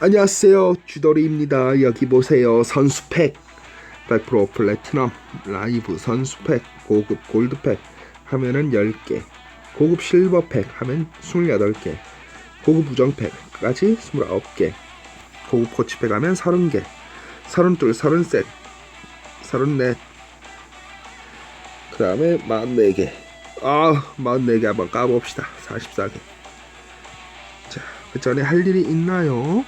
안녕하세요. 쥐돌이입니다. 여기 보세요. 선수팩. 100% 플래티넘 라이브 선수팩 고급 골드팩 하면은 10개 고급 실버팩 하면 28개 고급 우정팩까지 29개 고급 코치팩 하면 30개 32, 33, 34, 그 다음에 44개. 아 44개 한번 까봅시다. 44개. 자, 그 전에 할 일이 있나요?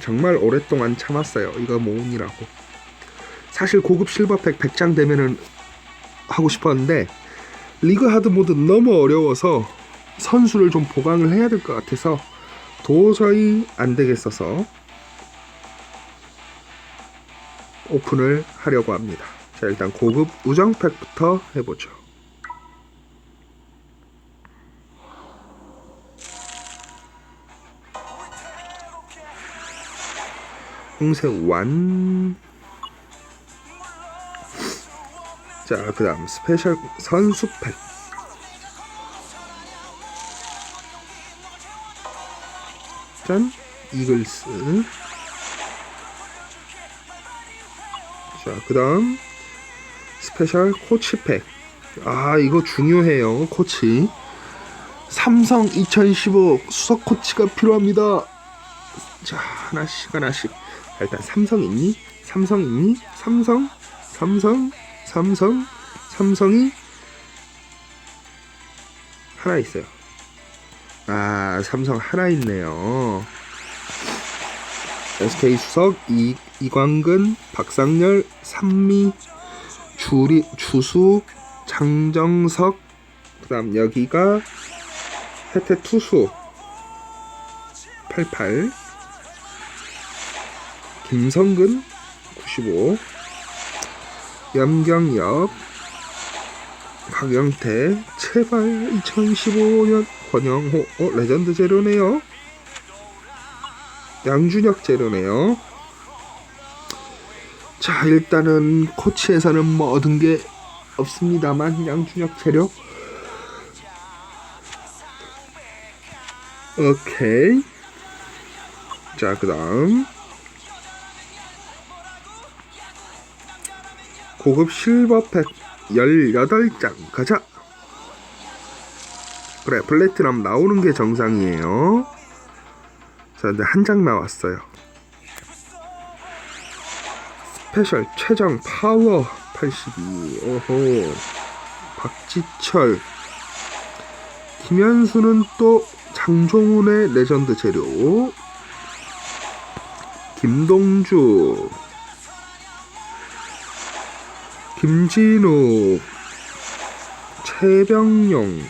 정말 오랫동안 참았어요. 이거 모으느라고. 사실 고급 실버팩 100장 되면은 하고 싶었는데 리그 하드 모드 너무 어려워서 선수를 좀 보강을 해야 될 것 같아서 도저히 안 되겠어서 오픈을 하려고 합니다. 자, 일단 고급 우정팩부터 해보죠. 홍색 완. 자, 그 다음 스페셜 선수팩. 짠, 이글스. 자, 그 다음 스페셜 코치팩. 아, 이거 중요해요, 코치. 삼성 2015 수석 코치가 필요합니다. 자, 하나씩 하나씩. 일단 삼성 있니? 삼성 있니? 삼성? 삼성? 삼성? 삼성이 하나 있어요. 아, 삼성 하나 있네요. SK 수석 이, 이광근, 박상열, 산미, 주리, 주수, 장정석, 그 다음 여기가 혜태 투수 88 김성근 95 염경엽 박영태 제발 2015년 권영호. 어 레전드 재료네요. 양준혁 재료네요. 자 일단은 코치에서는 뭐 얻은 게 없습니다만 양준혁 재료. 오케이. 자 그 다음 고급 실버팩 18장. 가자. 그래 플래티넘 나오는 게 정상이에요. 자 근데 한 장 나왔어요. 스페셜 최정 파워 82 오호. 박지철. 김현수는 또 장종훈의 레전드 재료. 김동주 김진욱, 최병용,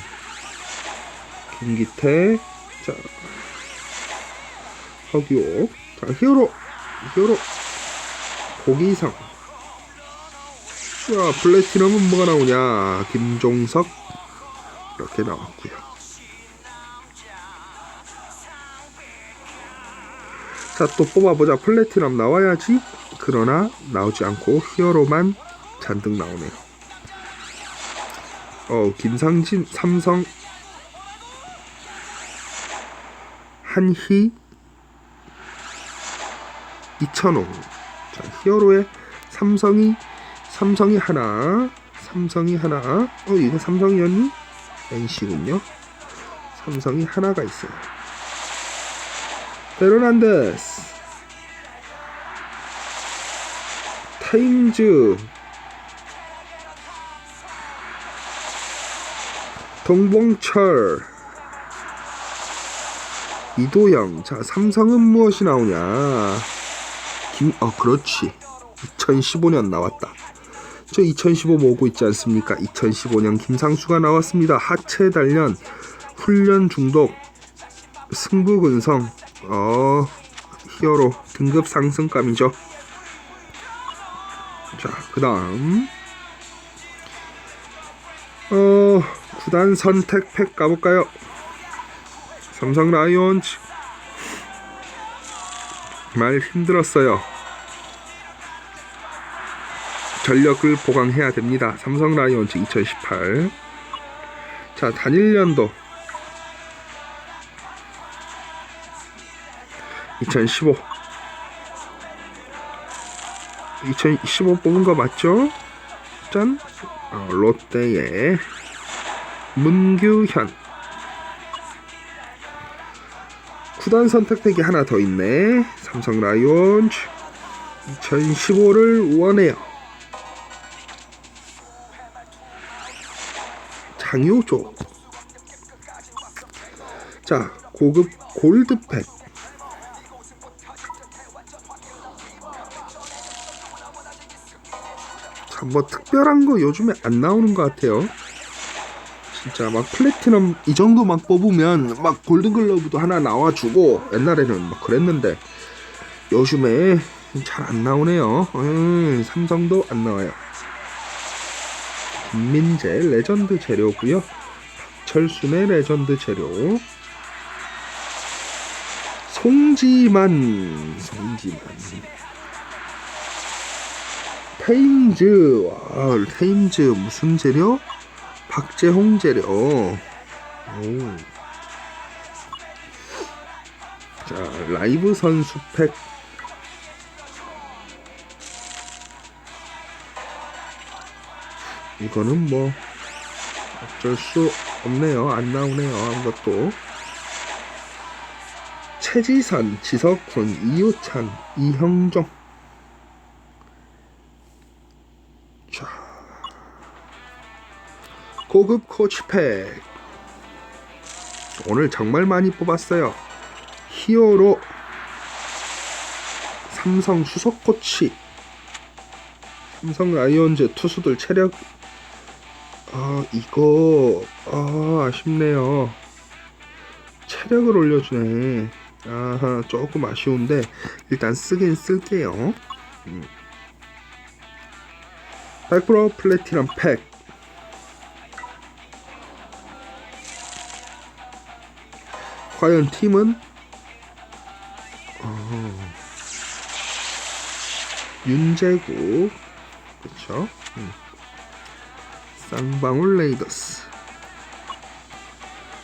김기태, 자, 허기옥, 자, 히어로, 히어로, 고기상, 자, 플래티넘은 뭐가 나오냐, 김종석, 이렇게 나왔고요 자, 또 뽑아보자. 플래티넘 나와야지. 그러나 나오지 않고 히어로만 잔뜩 나오네요. 어, 김상진, 삼성, 한희, 이천호. 자, 히어로의 삼성이, 삼성이 하나, 삼성이 하나. 어, 이거 삼성이었니? NC군요. 삼성이 하나가 있어요. 베르난데스, 테임즈, 동봉철. 이도영. 자 삼성은 무엇이 나오냐? 김어 그렇지. 2015년 나왔다. 저 2015 모으고 있지 않습니까? 2015년 김상수가 나왔습니다. 하체 단련 훈련 중독 승부 근성 어 히어로 등급 상승감이죠. 자 그 다음 어 구단 선택 팩 가볼까요? 삼성 라이온즈 말 힘들었어요. 전력을 보강해야 됩니다. 삼성 라이온즈 2018. 자, 단일 연도 2015 2015 뽑은 거 맞죠? 짠 어, 롯데의 문규현. 구단 선택되기 하나 더 있네. 삼성 라이온즈. 2015를 원해요. 장효조. 자 고급 골드팩. 참뭐 특별한 거 요즘에 안 나오는 것 같아요 진짜 막 플래티넘 이 정도 막 뽑으면 막 골든글러브도 하나 나와주고 옛날에는 막 그랬는데 요즘에 잘 안 나오네요. 음, 삼성도 안 나와요. 김민재 레전드 재료고요. 철순의 레전드 재료. 송지만 송지만. 테임즈. 와 테임즈 무슨 재료? 박재홍 재료. 오. 자 라이브 선수 팩. 이거는 뭐 어쩔 수 없네요. 안 나오네요 아무것도. 최지선, 지석훈, 이우찬, 이형정 고급 코치팩. 오늘 정말 많이 뽑았어요. 히어로 삼성 수석 코치. 삼성 라이온즈 투수들 체력. 아 이거 아 아쉽네요. 체력을 올려주네. 아하 조금 아쉬운데 일단 쓰긴 쓸게요. 음. 100% 플래티넘 팩 과연 팀은? 어, 윤재국. 그쵸? 음. 쌍방울 레이더스.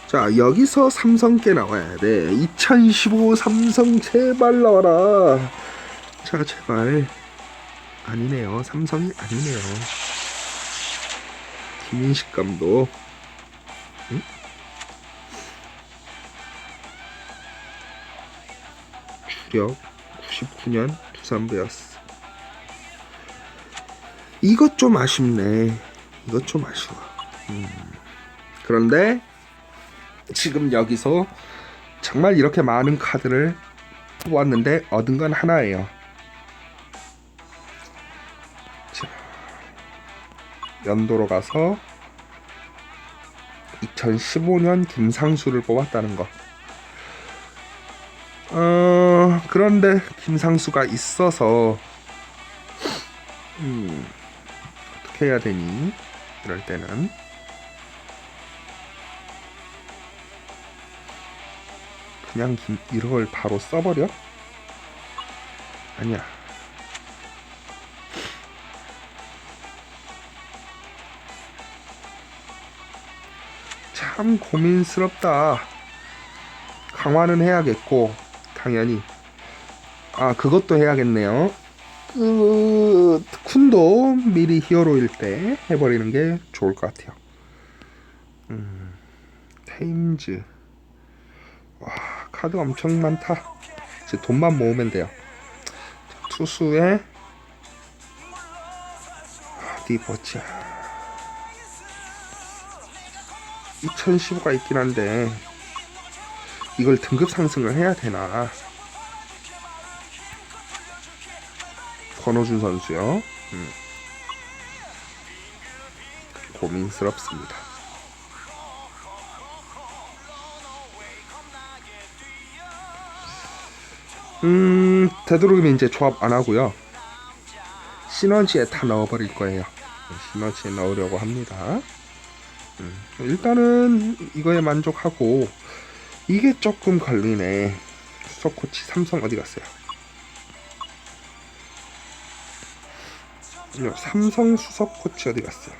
자 여기서 삼성 께 나와야 돼. 2015 삼성 제발 나와라. 자 제발. 아니네요. 삼성이 아니네요. 김인식 감독. 응? 주력 99년 두산 베어스 이것 좀 아쉽네 이것 좀 아쉬워 음. 그런데 지금 여기서 정말 이렇게 많은 카드를 뽑았는데 얻은 건 하나예요. 자, 연도로 가서 2015년 김상수를 뽑았다는 거. 어, 그런데 김상수가 있어서 음, 어떻게 해야 되니? 이럴 때는 그냥 김, 이걸 바로 써버려? 아니야. 참 고민스럽다. 강화는 해야겠고, 당연히. 아, 그것도 해야겠네요. 그, 쿤도 미리 히어로일 때 해버리는 게 좋을 것 같아요. 음, 테임즈. 와, 카드 엄청 많다. 이제 돈만 모으면 돼요. 투수의 어디 보자. 2015가 있긴 한데 이걸 등급 상승을 해야 되나? 권호준 선수요. 음. 고민스럽습니다. 음, 되도록이면 이제 조합 안 하고요. 시너지에 다 넣어버릴 거예요. 시너지에 넣으려고 합니다. 음, 일단은 이거에 만족하고 이게 조금 걸리네. 수석코치 삼성 어디 갔어요? 삼성 수석 코치 어디 갔어요?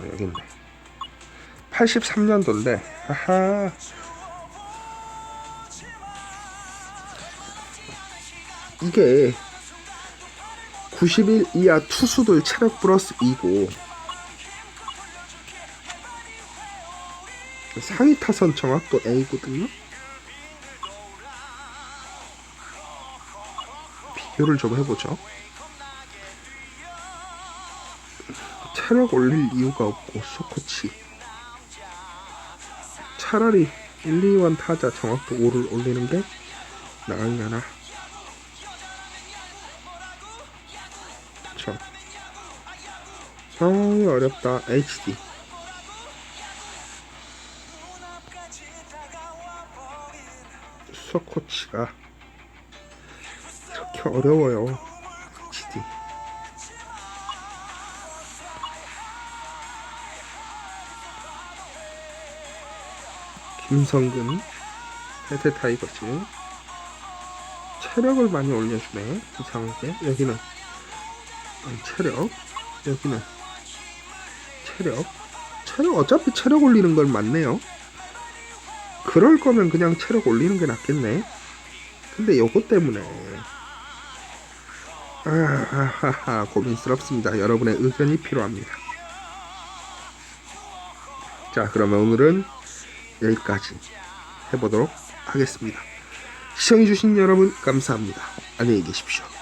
어, 여기 있네. 83년도인데, 하하. 이게 90일 이하 투수들 체력 플러스 2고 상위 타선 정확도 A거든요. 비교를 좀 해보죠. 체력 올릴 이유가 없고 소코치 차라리 1, 2원 타자 정확도 5를 올리는 게 나으려나. 상황이 어렵다. HD 소코치가 이렇게 어려워요 김성근 해태 타이거즈. 체력을 많이 올려주네 이상하게 여기는 음, 체력. 여기는 체력. 체력 어차피 체력 올리는 걸 맞네요. 그럴 거면 그냥 체력 올리는 게 낫겠네. 근데 요거 때문에. 아하하 고민스럽습니다. 여러분의 의견이 필요합니다. 자 그러면 오늘은 여기까지 해보도록 하겠습니다. 시청해주신 여러분 감사합니다. 안녕히 계십시오.